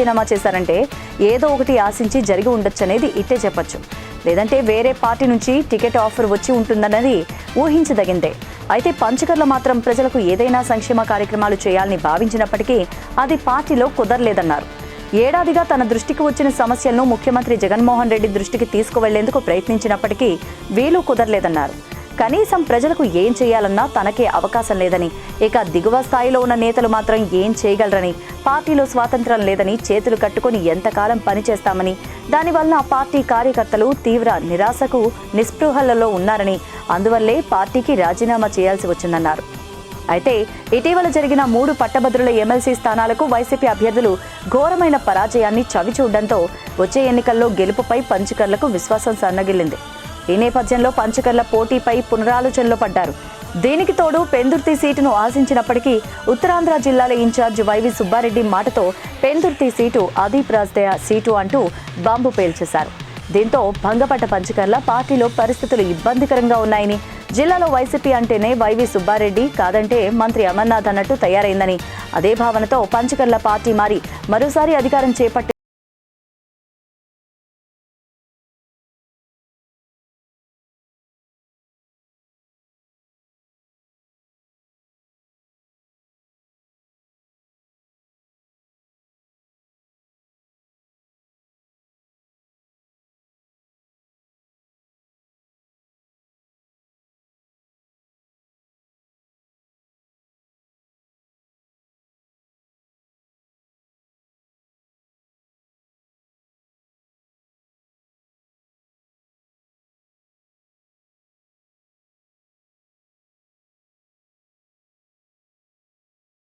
రాజీనామా చేశారంటే ఏదో ఒకటి ఆశించి జరిగి ఉండొచ్చనేది ఇట్టే చెప్పొచ్చు. లేదంటే వేరే పార్టీ నుంచి టికెట్ ఆఫర్ వచ్చి ఉంటుందన్నది ఊహించదగిందే. అయితే పంచకర్ల మాత్రం ప్రజలకు ఏదైనా సంక్షేమ కార్యక్రమాలు చేయాలని భావించినప్పటికీ అది పార్టీలో కుదరలేదన్నారు. ఏడాదిగా తన దృష్టికి వచ్చిన సమస్యలను ముఖ్యమంత్రి జగన్మోహన్ రెడ్డి దృష్టికి తీసుకువెళ్ళేందుకు ప్రయత్నించినప్పటికీ వీలు కుదరలేదన్నారు. కనీసం ప్రజలకు ఏం చేయాలన్నా తనకే అవకాశం లేదని. ఇక దిగువ స్థాయిలో ఉన్న నేతలు మాత్రం ఏం చేయగలరని పార్టీలో స్వాతంత్రం లేదని చేతులు కట్టుకొని ఎంతకాలం పనిచేస్తామని. దానివల్ల ఆ పార్టీ కార్యకర్తలు తీవ్ర నిరాశకు నిస్పృహలలో ఉన్నారని అందువల్లే పార్టీకి రాజీనామా చేయాల్సి వచ్చిందన్నారు. అయితే ఇటీవల జరిగిన మూడు పట్టభద్రుల ఎమ్మెల్సీ స్థానాలకు వైసీపీ అభ్యర్థులు ఘోరమైన పరాజయాన్ని చవిచూడడంతో వచ్చే ఎన్నికల్లో గెలుపుపై పంచుకర్లకు విశ్వాసం సన్నగిల్లింది. ఈ నేపథ్యంలో పంచకర్ల పోటీపై పునరాలోచనలో పడ్డారు. దీనికి తోడు పెందుర్తి సీటును ఆశించినప్పటికీ ఉత్తరాంధ్ర జిల్లాల ఇన్ఛార్జ్ వైవి సుబ్బారెడ్డి మాటతో పెందుర్తి సీటు అదీప్ రాజ్దయ సీటు అంటూ బాంబు పేల్చేశారు. దీంతో భంగపట్ట పంచకర్ల పార్టీలో పరిస్థితులు ఇబ్బందికరంగా ఉన్నాయని జిల్లాలో వైసీపీ అంటేనే వైవి సుబ్బారెడ్డి కాదంటే మంత్రి అమర్నాథ్ అన్నట్టు తయారైందని. అదే భావనతో పంచకర్ల పార్టీ మారి మరోసారి అధికారం చేపట్టి